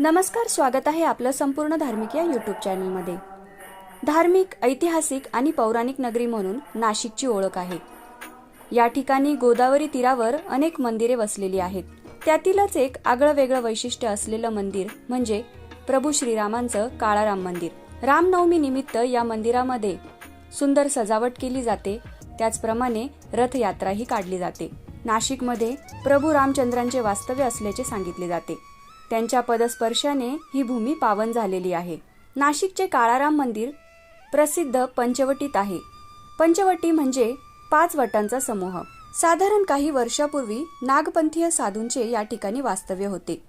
नमस्कार स्वागत आहे आपलं संपूर्ण धार्मिक या यूट्यूब चॅनलमध्ये धार्मिक ऐतिहासिक आणि पौराणिक नगरी म्हणून नाशिकची ओळख आहे. या ठिकाणी गोदावरी तीरावर अनेक मंदिरे वसलेली आहेत. त्यातीलच एक आगळं वेगळं वैशिष्ट्य असलेलं मंदिर म्हणजे प्रभू श्रीरामांचं काळाराम मंदिर. रामनवमी निमित्त या मंदिरामध्ये सुंदर सजावट केली जाते. त्याचप्रमाणे रथयात्राही काढली जाते. नाशिकमध्ये प्रभू रामचंद्रांचे वास्तव्य असल्याचे सांगितले जाते. त्यांच्या पदस्पर्शाने ही भूमी पावन झालेली आहे. नाशिकचे काळाराम मंदिर प्रसिद्ध पंचवटीत आहे. पंचवटी म्हणजे पाच वटांचा समूह. साधारण काही वर्षापूर्वी नागपंथीय साधूंचे या ठिकाणी वास्तव्य होते.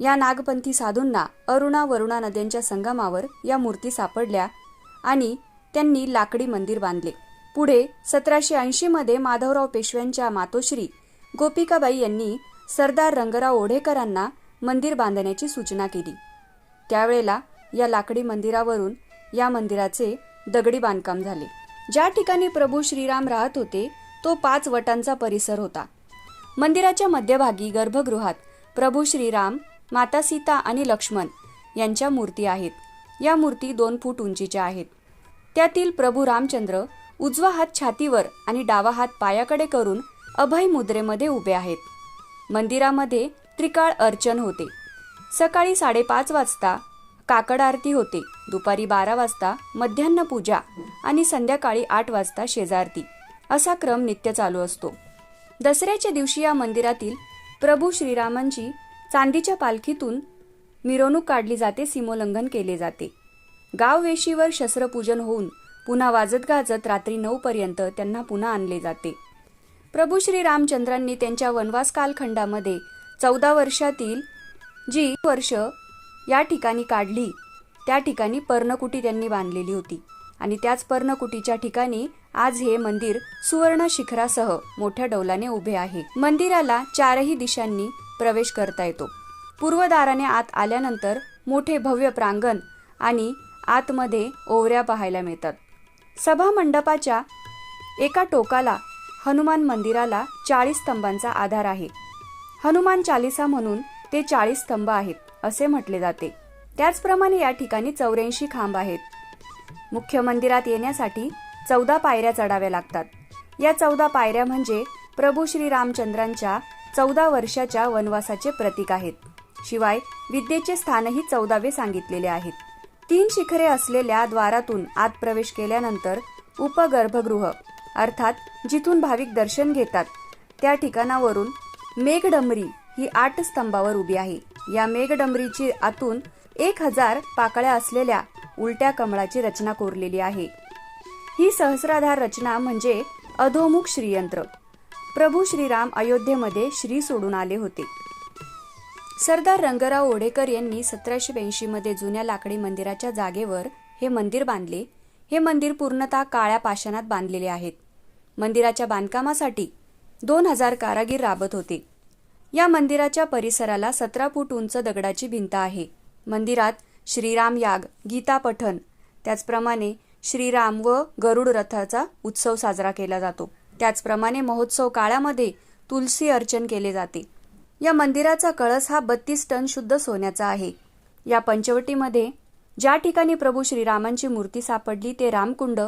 या नागपंथी साधूंना अरुणा वरुणा नद्यांच्या संगमावर या मूर्ती सापडल्या आणि त्यांनी लाकडी मंदिर बांधले. पुढे सतराशे ऐंशी मध्ये माधवराव पेशव्यांच्या मातोश्री गोपिकाबाई यांनी सरदार रंगराव ओढेकरांना मंदिर बांधण्याची सूचना केली. त्यावेळेला या लाकडी मंदिरावरून या मंदिराचे दगडी बांधकाम झाले. ज्या ठिकाणी प्रभू श्रीराम राहत होते तो पाच वटांचा परिसर होता. मंदिराच्या मध्यभागी गर्भगृहात प्रभू श्रीराम माता सीता आणि लक्ष्मण यांच्या मूर्ती आहेत. या मूर्ती दोन फूट उंचीच्या आहेत. त्यातील प्रभू रामचंद्र उजवा हात छातीवर आणि डावा हात पायाकडे करून अभय मुद्रेमध्ये उभे आहेत. मंदिरामध्ये त्रिकाळ अर्चन होते. सकाळी साडेपाच वाजता काकड आरती होते. दुपारी बारा वाजता मध्यान्न पूजा आणि संध्याकाळी आठ वाजता शेजारती. असा क्रम नित्य चालू असतो. दसऱ्याच्या दिवशी या मंदिरातील प्रभू श्रीरामांची चांदीच्या पालखीतून मिरवणूक काढली जाते सीमोल्लंघन केले जाते. गाव वेशीवर शस्त्रपूजन होऊन पुन्हा वाजत गाजत रात्री नऊपर्यंत त्यांना पुन्हा आणले जाते. प्रभू श्रीरामचंद्रांनी त्यांच्या वनवास कालखंडामध्ये चौदा वर्षातील जी वर्ष या ठिकाणी काढली त्या ठिकाणी पर्णकुटी त्यांनी बांधलेली होती. आणि त्याच पर्णकुटीच्या ठिकाणी आज हे मंदिर सुवर्ण शिखरासह मोठ्या डौलाने उभे आहे. मंदिराला चारही दिशांनी प्रवेश करता येतो. पूर्वदाराने आत आल्यानंतर मोठे भव्य प्रांगण आणि आतमध्ये ओवऱ्या पाहायला मिळतात. सभा मंडपाच्या एका टोकाला हनुमान मंदिराला चाळीस स्तंभांचा आधार आहे. हनुमान चालिसा म्हणून ते चाळीस स्तंभ आहेत असे म्हटले जाते. त्याचप्रमाणे या ठिकाणी चौऱ्याऐंशी खांब आहेत. मुख्य मंदिरात येण्यासाठी चौदा पायऱ्या चढाव्या लागतात. या चौदा पायऱ्या म्हणजे प्रभू श्री रामचंद्रांच्या चौदा वर्षाच्या वनवासाचे प्रतीक आहेत. शिवाय विद्येचे स्थानही चौदावे सांगितलेले आहेत. तीन शिखरे असलेल्या द्वारातून आत प्रवेश केल्यानंतर उपगर्भगृह अर्थात जिथून भाविक दर्शन घेतात त्या ठिकाणावरून मेघडंबरी ही आठ स्तंभावर उभी आहे. या मेघडंबरीची आतून एक हजार पाकळ्या असलेल्या उलट्या कमळाची रचना कोरलेली आहे. ही सहस्राधार रचना म्हणजे अधोमुख श्रीयंत्र. प्रभू श्रीराम अयोध्येमध्ये श्री सोडून आले होते. सरदार रंगराव ओढेकर यांनी सतराशे ब्याऐंशी मध्ये जुन्या लाकडी मंदिराच्या जागेवर हे मंदिर बांधले. हे मंदिर पूर्णतः काळ्या पाषाणात बांधलेले आहेत. मंदिराच्या बांधकामासाठी दोन हजार कारागीर राबत होते. या मंदिराच्या परिसराला सतरा फूट उंच दगडाची भिंत आहे. मंदिरात श्रीराम याग गीता पठन त्याचप्रमाणे श्रीराम व गरुड रथाचा उत्सव साजरा केला जातो. त्याचप्रमाणे महोत्सव काळामध्ये तुलसी अर्चन केले जाते. या मंदिराचा कळस हा बत्तीस टन शुद्ध सोन्याचा आहे. या पंचवटीमध्ये ज्या ठिकाणी प्रभू श्रीरामांची मूर्ती सापडली ते रामकुंड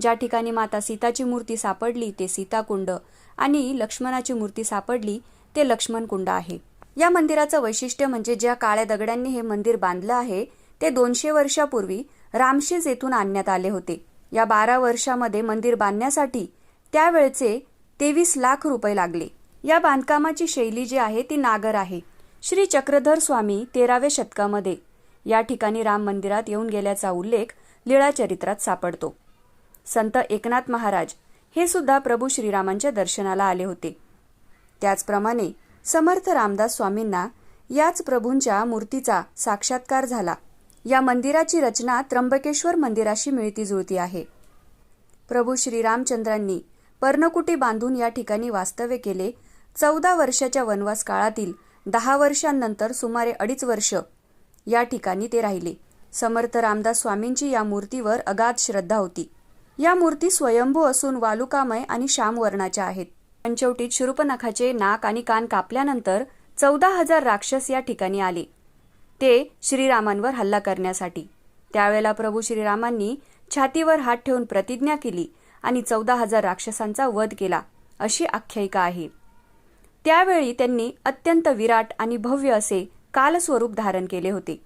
ज्या ठिकाणी माता सीताची मूर्ती सापडली ते सीताकुंड. आणि लक्ष्मणाची मूर्ती सापडली ते लक्ष्मण कुंड आहे. या मंदिराचं वैशिष्ट्य म्हणजे ज्या काळ्या दगडांनी हे मंदिर बांधलं आहे ते दोनशे वर्षापूर्वी रामशेज येथून आणण्यात आले होते. या बारा वर्षामध्ये मंदिर बांधण्यासाठी त्यावेळचे तेवीस लाख रुपये लागले. या बांधकामाची शैली जी आहे ती नागर आहे. श्री चक्रधर स्वामी तेराव्या शतकामध्ये. या ठिकाणी राम मंदिरात येऊन गेल्याचा उल्लेख लीळाचरित्रात सापडतो. संत एकनाथ महाराज हे सुद्धा प्रभू श्रीरामांच्या दर्शनाला आले होते. त्याचप्रमाणे समर्थ रामदास स्वामींना याच प्रभूंच्या मूर्तीचा साक्षात्कार झाला. या मंदिराची रचना त्र्यंबकेश्वर मंदिराशी मिळती जुळती आहे. प्रभू श्रीरामचंद्रांनी पर्णकुटी बांधून या ठिकाणी वास्तव्य केले. चौदा वर्षाच्या वनवास काळातील दहा वर्षांनंतर सुमारे अडीच वर्ष या ठिकाणी ते राहिले. समर्थ रामदास स्वामींची या मूर्तीवर अगाध श्रद्धा होती. या मूर्ती स्वयंभू असून वालुकामय आणि श्याम वर्णाच्या आहेत. पंचवटीत शूर्पनखाचे नाक आणि कान कापल्यानंतर चौदा हजार राक्षस या ठिकाणी आले. ते श्रीरामांवर हल्ला करण्यासाठी. त्यावेळेला प्रभू श्रीरामांनी छातीवर हात ठेवून प्रतिज्ञा केली आणि चौदा हजार राक्षसांचा वध केला अशी आख्यायिका आहे. त्यावेळी त्यांनी अत्यंत विराट आणि भव्य असे कालस्वरूप धारण केले होते.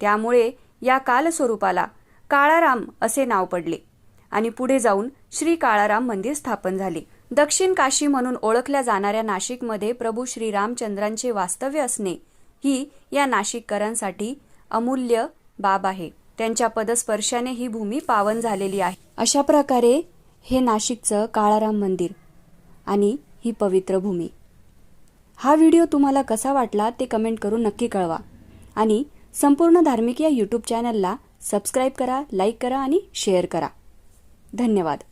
त्यामुळे या कालस्वरूपाला काळाराम असे नाव पडले. आणि पुढे जाऊन श्री काळाराम मंदिर स्थापन झाले. दक्षिण काशी म्हणून ओळखल्या जाणाऱ्या नाशिकमध्ये प्रभू श्री रामचंद्रांचे वास्तव्य असणे ही या नाशिककरांसाठी अमूल्य बाब आहे. त्यांच्या पदस्पर्शाने ही भूमी पावन झालेली आहे. अशा प्रकारे हे नाशिकचं काळाराम मंदिर आणि ही पवित्र भूमी. हा व्हिडिओ तुम्हाला कसा वाटला ते कमेंट करून नक्की कळवा. आणि संपूर्ण धार्मिक या यूट्यूब चॅनलला सबस्क्राईब करा लाईक करा आणि शेअर करा. धन्यवाद.